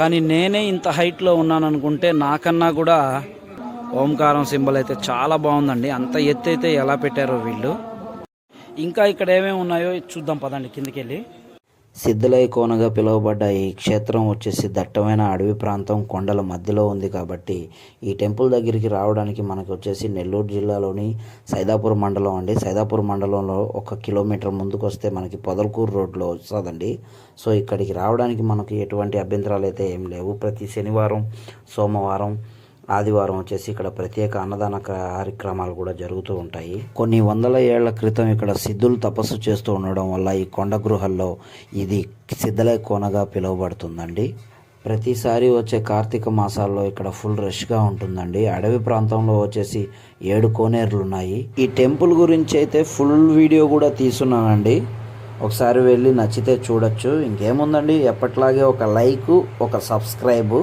కానీ నేనే ఇంత హైట్లో ఉన్నాను అనుకుంటే నాకన్నా కూడా ఓంకారం సింబల్ అయితే చాలా బాగుందండి. అంత ఎత్తు అయితే ఎలా పెట్టారో వీళ్ళు. ఇంకా ఇక్కడ ఏమేమి ఉన్నాయో చూద్దాం పదండి కిందికి వెళ్ళి సిద్ధలై కోనగా పిలువబడ్డ ఈ క్షేత్రం వచ్చేసి దట్టమైన అడవి ప్రాంతం కొండల మధ్యలో ఉంది కాబట్టి ఈ టెంపుల్ దగ్గరికి రావడానికి మనకు వచ్చేసి నెల్లూరు జిల్లాలోని సైదాపూర్ మండలం అండి. సైదాపూర్ మండలంలో ఒక కిలోమీటర్ ముందుకు వస్తే మనకి పొదలకూరు రోడ్లో వస్తుందండి. సో ఇక్కడికి రావడానికి మనకి ఎటువంటి అభ్యంతరాలు అయితే ఏం లేవు. ప్రతి శనివారం సోమవారం ఆదివారం వచ్చేసి ఇక్కడ ప్రత్యేక అన్నదాన కార్యక్రమాలు కూడా జరుగుతూ ఉంటాయి. కొన్ని వందల ఏళ్ళ క్రితం ఇక్కడ సిద్ధులు తపస్సు చేస్తూ ఉండడం వల్ల ఈ కొండ గృహల్లో ఇది సిద్ధలై కోనగా పిలువబడుతుందండి. ప్రతిసారి వచ్చే కార్తీక మాసాల్లో ఇక్కడ ఫుల్ రష్గా ఉంటుందండి. అడవి ప్రాంతంలో వచ్చేసి ఏడు కోనేరులు ఉన్నాయి ఈ టెంపుల్ గురించి అయితే ఫుల్ వీడియో కూడా తీసున్నానండి ఒకసారి వెళ్ళి నచ్చితే చూడొచ్చు. ఇంకేముందండి? ఎప్పట్లాగే ఒక లైక్ ఒక సబ్స్క్రైబ్.